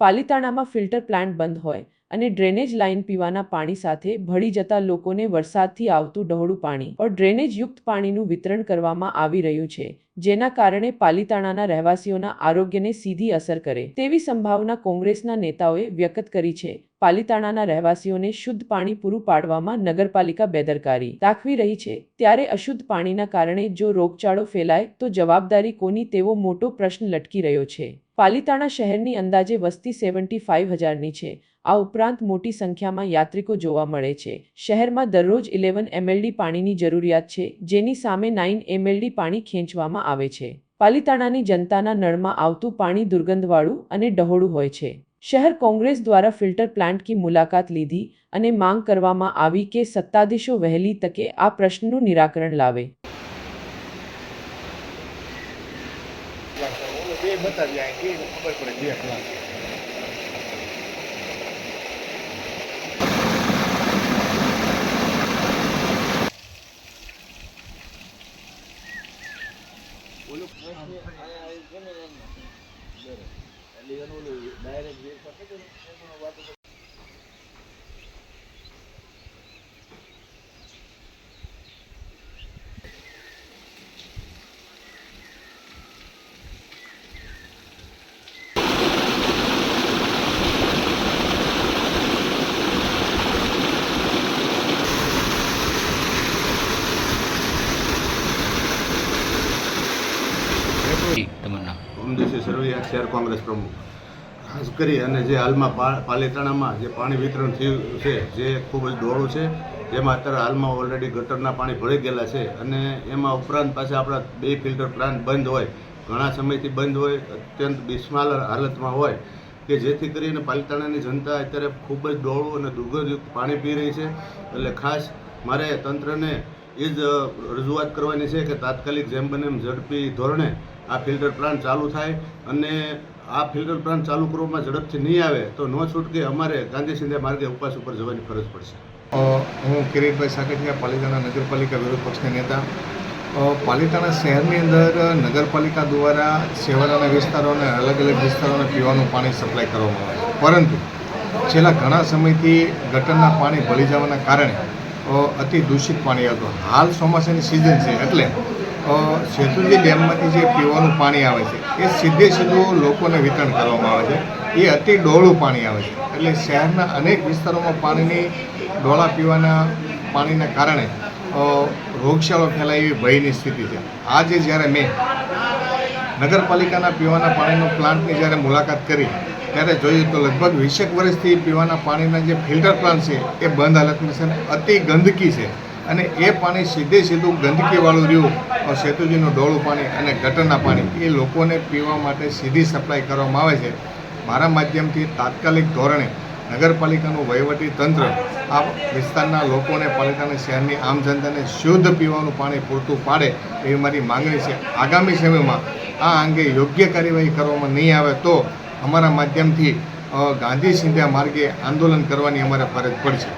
પાલિતાણામાં filter plant બંધ હોય અને ડ્રેનેજ લાઇન પીવાના પાણી સાથે ભળી જતા લોકોને વરસાદથી આવતું ડહોળું પાણી ઓર ડ્રેનેજયુક્ત પાણીનું વિતરણ કરવામાં આવી રહ્યું છે, જેના કારણે પાલિતાણાના રહેવાસીઓના આરોગ્યને સીધી અસર કરે. તેવી સંભાવના કોંગ્રેસના નેતાઓએ વ્યક્ત કરી છે. પાલિતાણાના રહેવાસીઓને શુદ્ધ પાણી પૂરું પાડવામાં નગરપાલિકા બેદરકારી દાખવી રહી છે. ત્યારે અશુદ્ધ પાણીના કારણે જો રોગચાળો ફેલાય તો જવાબદારી કોની તેવો મોટો પ્રશ્ન લટકી રહ્યો છે. પાલિતાણા શહેરની અંદાજે વસ્તી સેવન્ટી ફાઇવ હજારની છે. આ ઉપરાંત મોટી સંખ્યામાં યાત્રિકો જોવા મળે છે. શહેરમાં દરરોજ ઇલેવન એમએલડી પાણીની જરૂરિયાત છે, જેની સામે નાઇન એમએલડી પાણી ખેંચવામાં આવે છે. પાલિતાણાની જનતાના નળમાં આવતું પાણી દુર્ગંધવાળું અને ડહોળું હોય છે. શહેર કોંગ્રેસ દ્વારા ફિલ્ટર પ્લાન્ટ કી મુલાકાત લીધી અને માંગ કરવામાં આવી કે સત્તાધીશો વહેલી તકે આ પ્રશ્નનું નિરાકરણ લાવે. બે બતાવી આ કે ખબર પડે બે તમારું નામ ઓમદેશી સરવૈયા શહેર કોંગ્રેસ પ્રમુખ. ખાસ કરી અને જે હાલમાં પાલેતાણામાં જે પાણી વિતરણ થયું છે, જે ખૂબ જ ડોળું છે, જેમાં અત્યારે હાલમાં ઓલરેડી ગટરના પાણી ભળી ગયેલા છે અને એમાં ઉપરાંત પાછા આપણા બે ફિલ્ટર પ્લાન્ટ બંધ હોય, ઘણા સમયથી બંધ હોય, અત્યંત બિસ્માલ હાલતમાં હોય કે જેથી કરીને પાલિતાણાની જનતા અત્યારે ખૂબ જ ડોળું અને દુર્ગંધયુક્ત પાણી પી રહી છે. એટલે ખાસ મારે તંત્રને એ જ રજૂઆત કરવાની છે કે તાત્કાલિક જેમ બને એમ ઝડપી ધોરણે આ ફિલ્ટર પ્લાન્ટ ચાલુ થાય અને આ ફિલ્ટર પ્લાન્ટ ચાલુ કરવામાં ઝડપથી નહીં આવે તો ન છૂટકે અમારે ગાંધી સિંધિયા માર્ગે ઉપવાસ ઉપર જવાની ફરજ પડશે. હું કિરીટભાઈ સાકઠિયા, પાલિતાણા નગરપાલિકા વિરોધ પક્ષના નેતા. પાલિતાણા શહેરની અંદર નગરપાલિકા દ્વારા સેવાના વિસ્તારોને અલગ અલગ વિસ્તારોને પીવાનું પાણી સપ્લાય કરવામાં આવે પરંતુ છેલ્લા ઘણા સમયથી ગટરના પાણી ભળી જવાના કારણે અતિ દૂષિત પાણી આવતું હાલ ચોમાસાની સિઝન છે એટલે શેતુજી ડેમમાંથી જે પીવાનું પાણી આવે છે, એ સીધે સીધું લોકોને વિતરણ કરવામાં આવે છે. એ અતિ ડોળું પાણી આવે છે. એટલે શહેરના અનેક વિસ્તારોમાં પાણીની, ડોળા પીવાના પાણીના કારણે રોગશાળો ફેલાય એવી ભયની સ્થિતિ છે. આજે જ્યારે મેં નગરપાલિકાના પીવાના પાણીનો પ્લાન્ટની જ્યારે મુલાકાત કરી ત્યારે જોયું તો લગભગ વીસેક વર્ષથી પીવાના પાણીના જે ફિલ્ટર પ્લાન્ટ છે, એ બંધ હાલતમાં છે અતિ ગંદકી છે. અને એ પાણી સીધે સીધું ગંદકીવાળું રહ્યું સેતુજીનું ડોળું પાણી અને ગટરના પાણી, એ લોકોને પીવા માટે સીધી સપ્લાય કરવામાં આવે છે. મારા માધ્યમથી તાત્કાલિક ધોરણે નગરપાલિકાનું વહીવટી તંત્ર આ વિસ્તારના લોકોને પાલિકાના શહેરની આમ જનતાને શુદ્ધ પીવાનું પાણી પૂરતું પાડે એવી મારી માંગણી છે. આગામી સમયમાં આ અંગે યોગ્ય કાર્યવાહી કરવામાં નહીં આવે તો અમારા માધ્યમથી ગાંધી સિંધિયા માર્ગે આંદોલન કરવાની અમારે ફરજ પડશે